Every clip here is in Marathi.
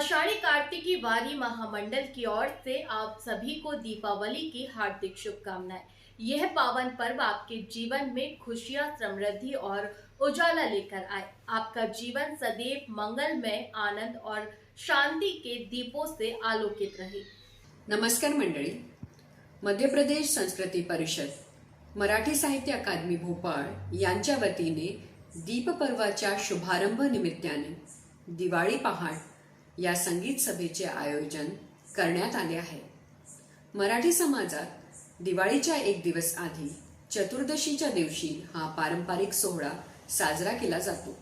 आषाढ़ी कार्तिकी वारी महामंडल की ओर से आप सभी को दीपावली की हार्दिक शुभकामनाएं। यह पावन पर्व आपके जीवन में खुशियां समृद्धि और उजाला लेकर आए। आपका जीवन सदैव मंगलमय आनंद और शांति के दीपों से आलोकित रहे। नमस्कार मंडळी। मध्य प्रदेश संस्कृती परिषद मराठी साहित्य अकादमी भोपाळ यांच्या वतीने दीपपर्वाच्या शुभारंभ निमित्ताने दिवाळी पहाट या संगीत सभेचे आयोजन करण्यात आले आहे. मराठी समाजात दिवाळीच्या एक दिवस आधी चतुर्दशीच्या दिवशी हा पारंपरिक सोहळा साजरा केला जातो.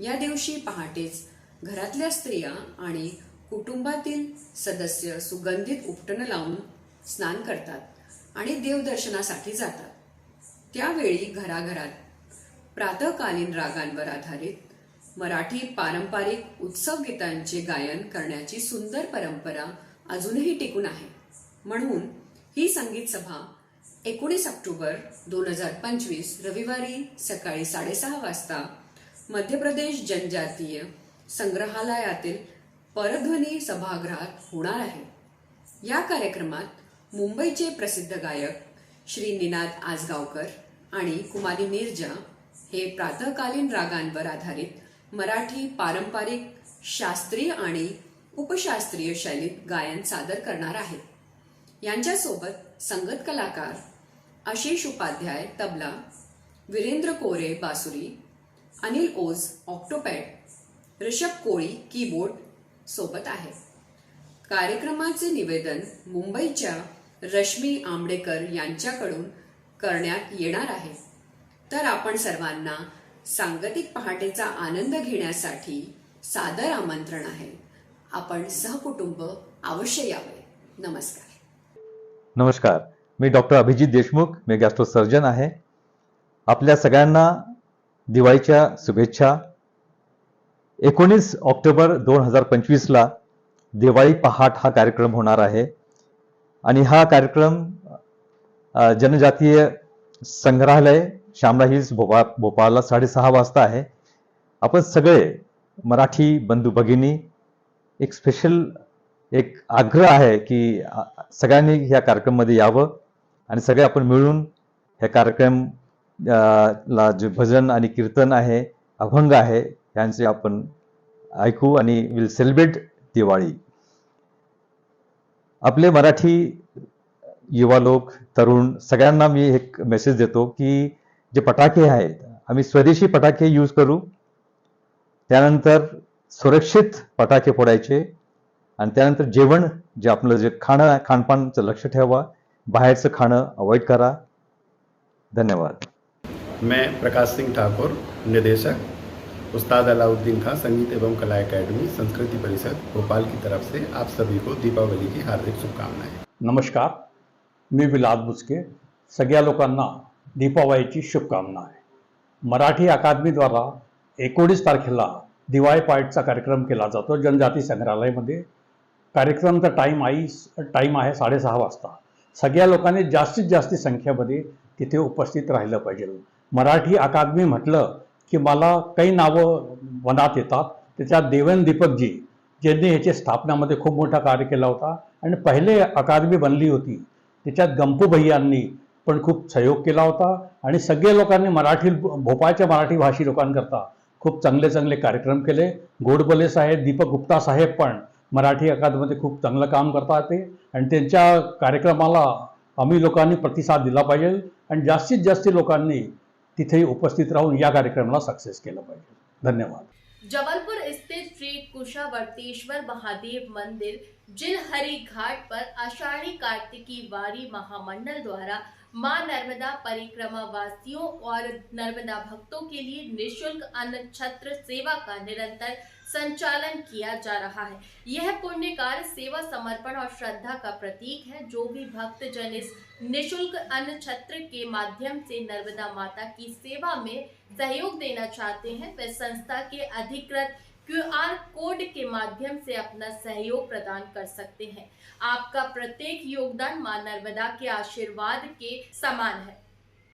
या दिवशी पहाटेच घरातल्या स्त्रिया आणि कुटुंबातील सदस्य सुगंधित उपटणं लावून स्नान करतात आणि देवदर्शनासाठी जातात. त्यावेळी घराघरात प्रातःकालीन रागांवर आधारित मराठी पारंपरिक उत्सव गीतांचे गायन करण्याची सुंदर परंपरा अजूनही टिकून आहे. म्हणून ही संगीत सभा एकोणीस ऑक्टोबर दोन हजार पंचवीस रविवारी सकाळी साडेसहा वाजता मध्य प्रदेश जनजातीय संग्रहालयातील परध्वनी सभागृहात होणार आहे. या कार्यक्रमात मुंबईचे प्रसिद्ध गायक श्री निनाद आजगावकर आणि कुमारी नीरजा हे प्रातःकालीन रागांवर आधारित मराठी पारंपरिक शास्त्रीय आणि उपशास्त्रीय शैलीत गायन सादर करणार आहेत यांच्यासोबत संगत कलाकार आशिष उपाध्याय तबला वीरेंद्र कोरे बासुरी अनिल ओझ ऑक्टोपॅड ऋषभ कोळी कीबोर्ड सोबत आहे. कार्यक्रमाचे निवेदन मुंबईच्या रश्मी आंबडेकर यांच्याकडून करण्यात येणार आहे. तर आपण सर्वांना सांगतिक पहाटेचा आनंद घेण्यासाठी सादर आमंत्रण आहे. आपण सहकुटुंब अवश्य यावे. नमस्कार. नमस्कार. मी डॉक्टर अभिजित देशमुख मी गॅस्ट्रो सर्जन आहे. आपल्या सगळ्यांना दिवाळीच्या शुभेच्छा. एकोणीस ऑक्टोबर दोन हजार पंचवीसला दिवाळी पहाट हा कार्यक्रम होणार आहे. आणि हा कार्यक्रम जनजातीय संग्रहालय श्यामला हिल्स भोपाळ भोपाळला साडेसहा वाजता आहे. आपण सगळे मराठी बंधू भगिनी एक स्पेशल एक आग्रह आहे की सगळ्यांनी ह्या कार्यक्रममध्ये यावं आणि सगळे आपण मिळून हे कार्यक्रम ला जे भजन आणि कीर्तन आहे अभंग आहे यांचे आपण ऐकू आणि विल सेलिब्रेट दिवाळी. आपले मराठी युवा लोक तरुण सगळ्यांना मी एक मेसेज देतो की जे पटाके आहेत आम्ही स्वदेशी पटाके यूज़ करू. त्यानंतर सुरक्षित पटाके फोडायचे आणि त्यानंतर जेवण जे आपलं जे खाणं खानपानचं लक्ष ठेवा. बाहेरचं खाणं अवॉइड करा. धन्यवाद. मैं प्रकाश सिंह ठाकुर निदेशक उस्ताद अलाउद्दीन खां संगीत एवं कला एकेडमी संस्कृति परिषद भोपाल की तरफ़ से आप सभी को दीपावली की हार्दिक शुभकामनाएँ। नमस्कार मी विलास बुचके सगळ्या लोकांना दीपावलीची शुभकामना आहे. मराठी अकादमीद्वारा एकोणीस तारखेला दिवाळी पार्टचा कार्यक्रम केला जातो. जनजाती संग्रहालयामध्ये कार्यक्रमचा टाईम आई टाईम आहे साडेसहा वाजता. सगळ्या लोकांनी जास्तीत जास्त संख्येमध्ये तिथे उपस्थित राहिलं पाहिजे. मराठी अकादमी म्हटलं की मला काही नावं मनात येतात. त्याच्यात देवेन दीपकजी ज्यांनी ह्याच्या स्थापनामध्ये खूप मोठा कार्य केला होता. आणि पहिले अकादमी बनली होती. त्याच्यात गंपू भैयांनी पण खूप सहयोग केला होता आणि सगळे लोकांनी मराठी भोपाळच्या मराठी भाषी लोकांकरता खूप चांगले चांगले कार्यक्रम केले. गोडबले साहेब दीपक गुप्ता साहेब पण मराठी अकादमीमध्ये खूप चांगलं काम करतात ते. आणि त्यांच्या कार्यक्रमाला आम्ही लोकांनी प्रतिसाद दिला पाहिजे आणि जास्तीत जास्त लोकांनी तिथे उपस्थित राहून या कार्यक्रमाला सक्सेस केलं पाहिजे. धन्यवाद. जबलपुर स्थित श्री कुशावर्तेश्वर महादेव मंदिर, जिलहरी घाट पर आषाढ़ी कार्तिकी वारी महामंडल द्वारा माँ नर्मदा परिक्रमा वासियों और नर्मदा भक्तों के लिए निशुल्क अन्न छत्र सेवा का निरंतर संचालन किया जा रहा है। यह पुण्य कार्य सेवा समर्पण और श्रद्धा का प्रतीक है, जो भी भक्त जन इस निशुल्क अन्न छत्र के माध्यम से नर्मदा माता की सेवा में सहयोग देना चाहते हैं वे संस्था के अधिकृत क्यू आर कोड के माध्यम से अपना सहयोग प्रदान कर सकते हैं। आपका प्रत्येक योगदान माँ नर्मदा के आशीर्वाद के समान है।